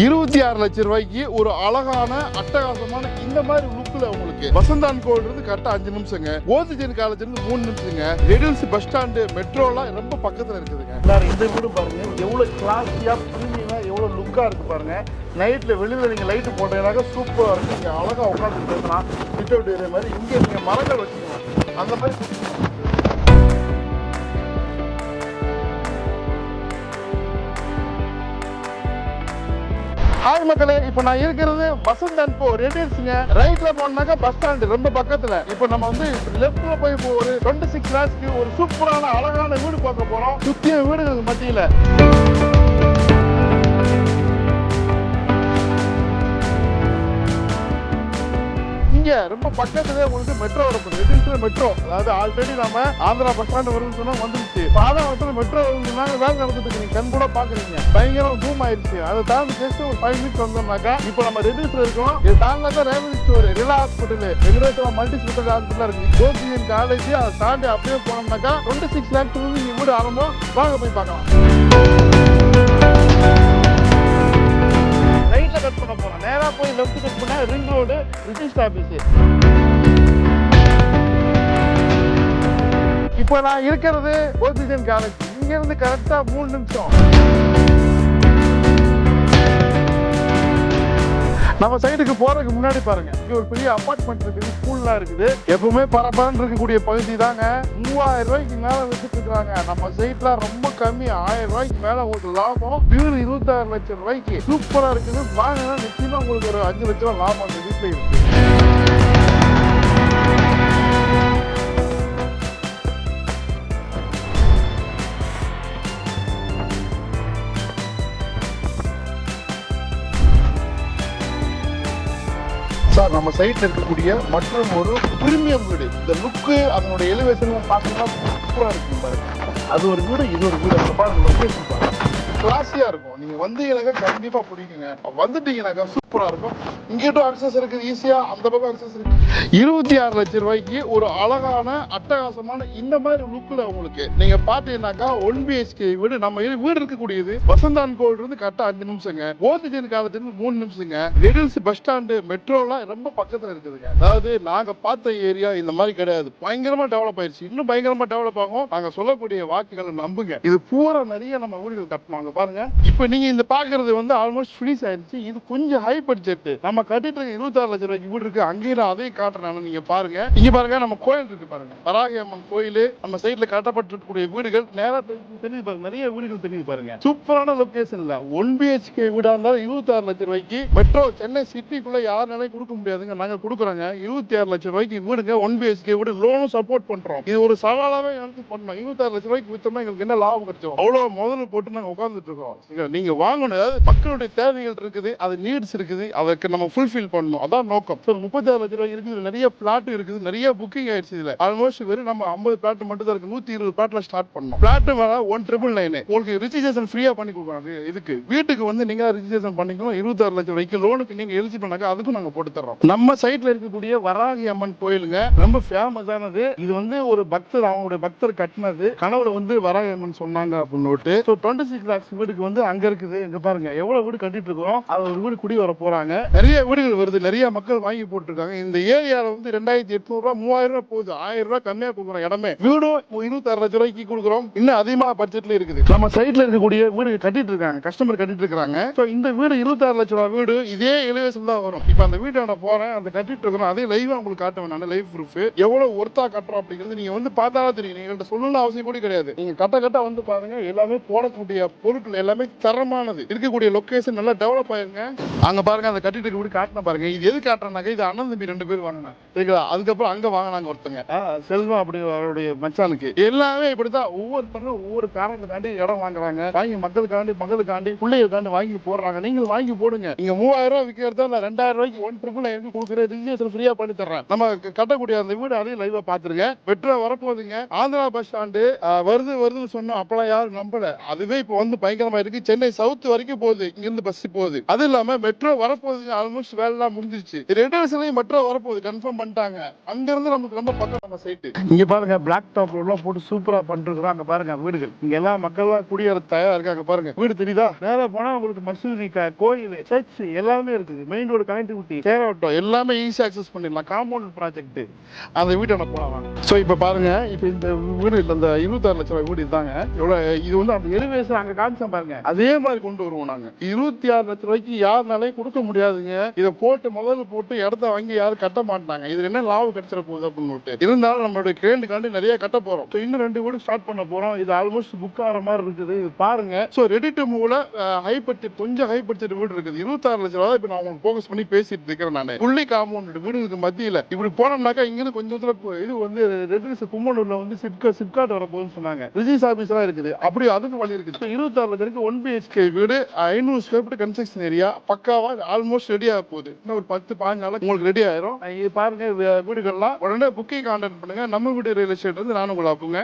இருபத்தி ஆறு லட்சம் ரூபாய்க்கு ஒரு அழகான அட்டகாசமான இந்த மாதிரி லுக்ல உங்களுக்கு. வசந்தான் கோவில் இருந்து கரெக்டா அஞ்சு நிமிஷங்க. ஓசிஜன் காலேஜ் இருந்து மூணு நிமிஷங்க. ரெடில்ஸ் பஸ் ஸ்டாண்டு மெட்ரோலாம் ரொம்ப பக்கத்துல இருக்குதுங்க. எல்லாரும் இந்த வீடு பாருங்க. எவ்வளவு கிளாஸியா பிரீமியமா எவ்வளவு லுக்கா இருக்கு பாருங்க. நைட்ல வெளியில நீங்க லைட் போட்டீங்கன்னாக்க சூப்பரா இருக்கும் நீங்க அழகா உட்காந்து பேசலாம் சிட் அவுட் ஏரியா மாதிரி இங்க நீங்க மரங்கள் வச்சுக்கலாம். அந்த மாதிரி ஹாய் மக்களே இப்போ நான் இருக்கிறது வசந்த் அண்ட் போ ரெடில்ஸுங்க ரைட்ல போனாக்கா பஸ் ஸ்டாண்டு ரொம்ப பக்கத்துல. இப்போ நம்ம வந்து லெஃப்ட்ல போய் இப்போ ஒரு டுவெண்ட்டி சிக்ஸ் லேக்ஸ்க்கு ஒரு சூப்பரான அழகான வீடு பார்க்க போறோம். சுத்தியும் வீடுகளுக்கு மத்தியில. ரொம்ப பக்கத்துலயே உங்களுக்கு மெட்ரோ வரப்போகுது ரெடில்ஸ்ல மெட்ரோ அதாவது ஆல்ரெடி நாம ஆந்திரா பஸ் ஸ்டாண்ட் வரும்னு சொன்னா வந்துருச்சு. பாதாளத்துல மெட்ரோ வருதுனாங்க வேலை நடந்துட்டு நீங்க கண் கூட பாக்குறீங்க பயங்கரம் பூம் ஆயிடுச்சு அதை தாண்டி ஜஸ்ட் ஒரு ஃபைவ் மினிட்ஸ் வந்தோம்னாக்கா இப்போ நம்ம ரெடில்ஸ்ல இருக்கோம். இது தாண்டினாக்கா Revathi store Rela hospital Venkateswara multi special hospital இருக்கு. கோபிஎன் காலேஜ் அதை தாண்டி அப்படியே போனோம்னாக்கா டுவெண்ட்டி சிக்ஸ் லேக்ஸ் வந்து நீங்க வீடு ஆரம்பம். வாங்க போய் பார்க்கலாம். ரைட்ல கட் பண்ண போறோம். நேரா போய் லெஃப்ட் கட் பண்ண ரிங் ரோடு ரிஜிஸ்டர் ஆபீஸ் இப்போ நான் இருக்கிறது ஓசிஜன் காலேஜ் இங்க இருந்து கரெக்டா மூணு நிமிஷம். நம்ம சைடுக்கு போறதுக்கு முன்னாடி பாருங்க. இங்க ஒரு பெரிய அபார்ட்மெண்ட் இருக்குது ஸ்கூல்லாம் இருக்குது. எப்பவுமே பரபரன்னு இருக்கக்கூடிய பகுதி தாங்க. மூவாயிரம் ரூபாய்க்கு மேல வித்துட்டு இருக்காங்க நம்ம சைட்ல ரொம்ப கம்மி. ஆயிரம் ரூபாய்க்கு மேல உங்களுக்கு லாபம். பியூர் இருபத்தாறு லட்சம் ரூபாய்க்கு. சூப்பரா இருக்குது. வாங்கினா நிச்சயமா உங்களுக்கு ஒரு அஞ்சு லட்சம் ரூபாய் லாபம் அந்த வீட்டுல இருக்கு. சார் நம்ம சைட்ல இருக்கக்கூடிய மற்றும் ஒரு பிரீமியம் வீடு. இந்த லுக்கு அதனுடைய எலிவேஷன் பார்த்தீங்கன்னா சூப்பராக இருக்கும் பாருங்க. அது ஒரு வீடு இது ஒரு வீடு. அந்த பாருங்க லொக்கேஷன் பாருங்க. கிளாஸியா இருக்கும். நீங்க வந்தீங்கன்னாக்கா கண்டிப்பா பிடிக்குங்க. வந்துட்டீங்கன்னாக்கா சூப்பரா இருக்கும். இங்கிட்டும் அக்சஸ் இருக்குது ஈஸியா அந்த பக்கம் அக்சஸ் இருக்கு. இருபத்தி ஆறு லட்சம் ரூபாய்க்கு ஒரு அழகான அட்டகாசமான இந்த மாதிரி லுக்ல உங்களுக்கு நீங்க பாத்தீங்கன்னாக்கா ஒன் பிஹெச்கே வீடு நம்ம வீடு இருக்கக்கூடியது வசந்தான் கோவில் இருந்து கரெக்டா அஞ்சு நிமிஷங்க. ஓசிஜன் காலத்துல மூணு நிமிஷங்க. ரெடில்ஸ் பஸ் ஸ்டாண்டு மெட்ரோலாம் ரொம்ப பக்கத்துல இருக்குதுங்க. அதாவது நாங்க பார்த்த ஏரியா இந்த மாதிரி கிடையாது. பயங்கரமா டெவலப் ஆயிருச்சு. இன்னும் பயங்கரமா டெவலப் ஆகும். நாங்க சொல்லக்கூடிய வாக்குகளை நம்புங்க. இது பூரா நிறைய நம்ம வீடுகள் கட்டணும் அங்க பாருங்க. இப்போ நீங்க இந்த பாக்குறது வந்து ஆல்மோஸ்ட் ஃபினிஷ் ஆயிருச்சு இது கொஞ்சம் ஹை பட்ஜெட் நம்ம கட்டிட்டு இருக்க இருபத்தாறு லட்சம் ரூபாய்க்கு வீடு இருக்கு. அங்கேயும் நான் அதையும் காட்டுறேன். நீங்க பாருங்க. இங்க பாருங்க நம்ம கோயில் இருக்கு பாருங்க. வராகி அம்மன் கோயில் நம்ம சைட்ல கட்டப்பட்டிருக்கக்கூடிய வீடுகள் நேரா தெரிஞ்சு- தெரியுது பாருங்க. நிறைய வீடுகள் தெரியுது பாருங்க. சூப்பரான லொகேஷன்ல ஒன் பிஹெச்கே வீடா இருந்தாலும் இருபத்தாறு லட்சம் ரூபாய்க்கு மெட்ரோ சென்னை சிட்டிக்குள்ள யாருனாலையும் கொடுக்க முடியாதுங்க. நாங்க கொடுக்குறோங்க. இருபத்தி ஆறு லட்சம் ரூபாய்க்கு வீடுங்க. ஒன் பிஹெச்கே வீடு லோனும் சப்போர்ட் பண்றோம். இது ஒரு சவாலாவே எனக்கு பண்ணோம் இருபத்தாறு லட்சம் ரூபாய்க்கு வித்தோம்னா எங்களுக்கு என்ன லாபம் கிடைச்சோம் அவ்வளவு முதல்ல போட்டு நாங்க வாழ்ந்துட்டு இருக்கோம் நீங்க வாங்கணும். அதாவது மக்களுடைய தேவைகள் இருக்குது அது நீட்ஸ் இருக்குது அதற்கு நம்ம ஃபுல்ஃபில் பண்ணணும். அதான் நோக்கம். சார் முப்பத்தாறு லட்சம் ரூபாய் இருக்குது நிறைய பிளாட் இருக்குது நிறைய புக்கிங் ஆயிடுச்சு இதுல. ஆல்மோஸ்ட் வெறும் நம்ம ஐம்பது பிளாட் மட்டும் தான் இருக்கு. நூத்தி இருபது பிளாட்ல ஸ்டார்ட் பண்ணோம். பிளாட் வேணா ஒன் ட்ரிபிள் நைன் உங்களுக்கு ரிஜிஸ்ட்ரேஷன் ஃப்ரீயா பண்ணி கொடுக்குறாங்க இதுக்கு. வீட்டுக்கு வந்து நீங்க ரிஜிஸ்ட்ரேஷன் பண்ணிக்கணும். இருபத்தாறு லட்சம் ரூபாய்க்கு லோனுக்கு நீங்க எலிஜிபிள் பண்ணாக்க அதுக்கும் நாங்க போட்டு தர்றோம். நம்ம சைட்ல இருக்கக்கூடிய வராகி அம்மன் கோயிலுங்க ரொம்ப ஃபேமஸானது இது வந்து ஒரு பக்தர் அவங்களுடைய பக்தர் கட்டினது. கனவுல வந்து வராகி அம்மன் சொன்னாங்க அப்படின்னு டுவெண்ட்டி சிக்ஸ் லேக்ஸ் வீடுக்கு வந்து அங்க இருக்குது. இங்க பாருங்க எவ்வளவு வீடு கட்டிட்டு இருக்கோம் அது ஒரு வீடு குடி வர போறாங்க. நிறைய வீடுகள் வருது. நிறைய மக்கள் வாங்கி போட்டுருக்காங்க. இந்த ஏரியால வந்து ரெண்டாயிரத்தி எட்நூறு ரூபாய் மூவாயிரம் ரூபாய் போகுது. ஆயிரம் ரூபாய் கம்மியா கொடுக்குறோம் இடமே. வீடும் இருபத்தாறு லட்சம் ரூபாய்க்கு கொடுக்குறோம். இன்னும் அதிகமா பட்ஜெட்ல இருக்குது. நம்ம சைட்ல இருக்கக்கூடிய வீடு கட்டிட்டு இருக்காங்க. கஸ்டமர் கட்டிட்டு இருக்காங்க ஸோ இந்த வீடு இருபத்தாறு லட்சம் ரூபாய் வீடு. இதே இலவசம் தான் வரும். இப்போ அந்த வீட்டை நான் போறேன். அந்த கட்டிட்டு இருக்கிறோம். அதே லைவா உங்களுக்கு காட்டுவேன் நான் லைவ் ப்ரூஃப் எவ்வளவு ஒர்த்தா கட்டுறோம் அப்படிங்கிறது நீங்க வந்து பார்த்தாலும் தெரியும். நீங்க சொல்லணும்னு அவசியம் கூட கிடையாது. நீங்க கட்ட கட்ட வந்து பாருங்க. எல்லாமே போடக்கூடிய பொருள் பொருட்கள் எல்லாமே தரமானது. இருக்கக்கூடிய லொகேஷன் நல்லா டெவலப் ஆயிருங்க. அங்க பாருங்க அந்த கட்டிட்டு வீடு காட்டின பாருங்க. இது எது காட்டுறாங்க இது அண்ணன் தம்பி ரெண்டு பேர் வாங்கினாங்க. சரிங்களா? அதுக்கப்புறம் அங்க வாங்கினாங்க ஒருத்தங்க. செல்வம் அப்படி அவருடைய மச்சானுக்கு. எல்லாமே இப்படிதான். ஒவ்வொருத்தரும் ஒவ்வொரு காரணத்துக்காண்டி இடம் வாங்குறாங்க. வாங்கி மக்களுக்காண்டி மக்களுக்காண்டி பிள்ளைகளுக்காண்டி வாங்கி போடுறாங்க. நீங்களும் வாங்கி போடுங்க. நீங்க மூவாயிரம் ரூபாய் விற்கிறதா நான் ரெண்டாயிரம் ரூபாய்க்கு ஒன் ட்ரிபிள் எனக்கு கொடுக்குற? ரிஜிஸ்ட்ரேஷன் ஃப்ரீயா பண்ணி தர்றேன். நம்ம கட்டக்கூடிய அந்த வீடு அதையும் லைவா பாத்துருங்க மெட்ரோ வரப்போகுதுங்க. ஆந்திரா பஸ் ஸ்டாண்டு வருது வருதுன்னு சொன்னோம் அப்பெல்லாம் யாரும் நம்பல. அதுவே இப்போ வந்து பயங்கரமா இருக்கு சென்னை சவுத் வரைக்கும் போகுது. இங்க இருந்து பஸ் போகுது. அது இல்லாம மெட்ரோ வரப்போகுது ஆல்மோஸ்ட் வேலை எல்லாம் முடிஞ்சிருச்சு ரெண்டு வருஷத்துலயும் மெட்ரோ வரப்போகுது. கன்ஃபார்ம் பண்ணிட்டாங்க. அங்க இருந்து நமக்கு ரொம்ப பக்கம் நம்ம சைட்டு இங்க பாருங்க பிளாக் டாப் எல்லாம் போட்டு சூப்பரா பண்ணிருக்கிறோம் அங்க பாருங்க வீடுகள். இங்க எல்லாம் மக்கள் குடியேற தயாரா இருக்காங்க பாருங்க. வீடு தெரியுதா? நேரா போனா உங்களுக்கு மசூதி கோயில் சர்ச் எல்லாமே இருக்குது. மெயின் ரோடு கனெக்டிவிட்டி சேராட்டம் எல்லாமே ஈஸியா அக்சஸ் பண்ணிடலாம். காம்பவுண்ட் ப்ராஜெக்ட் அந்த வீட்டை நம்ம போகலாம் ஸோ இப்போ பாருங்க இப்போ இந்த வீடு இந்த இருபத்தாறு லட்சம் ரூபாய் வீடு இதாங்க. எவ்வளவு இது வந்து அந்த எலிவேஷன் அங்க நிமிஷம் பாருங்க. அதே மாதிரி கொண்டு வருவோம் நாங்க. இருபத்தி ஆறு லட்சம் ரூபாய்க்கு யாருனாலையும் கொடுக்க முடியாதுங்க. இதை போட்டு முதல்ல போட்டு இடத்த வாங்கி யாரும் கட்ட மாட்டாங்க. இதுல என்ன லாபம் கிடைச்சிட போகுது அப்படின்னு இருந்தாலும் நம்மளுடைய கிரேண்டுக்காண்டி நிறைய கட்ட போறோம். இன்னும் ரெண்டு வீடு ஸ்டார்ட் பண்ண போறோம். இது ஆல்மோஸ்ட் புக் ஆகிற மாதிரி இருக்குது. இது பாருங்க. ஸோ ரெடி டு மூவ்ல ஹை பட்ஜெட் கொஞ்சம் ஹை பட்ஜெட் வீடு இருக்குது. இருபத்தாறு லட்சம் ரூபாய் இப்போ நான் உங்களுக்கு ஃபோக்கஸ் பண்ணி பேசிட்டு இருக்கிறேன் நான். புள்ளி காம்பவுண்ட் வீடு இருக்கு மத்தியில. இப்படி போனோம்னாக்கா இங்கிருந்து கொஞ்சம் தூரம் இது வந்து ரெட்ரிஸ் கும்பனூர்ல வந்து சிப்கா சிப்காட் வர போகுதுன்னு சொன்னாங்க. ரிஜிஸ் ஆபீஸ் எல்லாம் இருக்குது. அப்படி அதுக்கு வழி இருக்குது. இருபத்தாறு லட்சத்துக்கு ஒன் பிஹெச்கே வீடு ஐநூறு ஸ்கொயர் ஃபீட் கன்ஸ்ட்ரக்ஷன் ஏரியா பக்காவா ஆல்மோஸ்ட் ரெடி ஆக போகுது. இன்னும் ஒரு பத்து பாஞ்சு நாள் உங்களுக்கு ரெடி ஆயிரும். இது பாருங்க வீடுகள்லாம் உடனே புக்கிங் கான்டாக்ட் பண்ணுங்க. நம்ம வீடு ரியல் எஸ்டேட் வந்து நானும் உங்களை ஆப்புங்க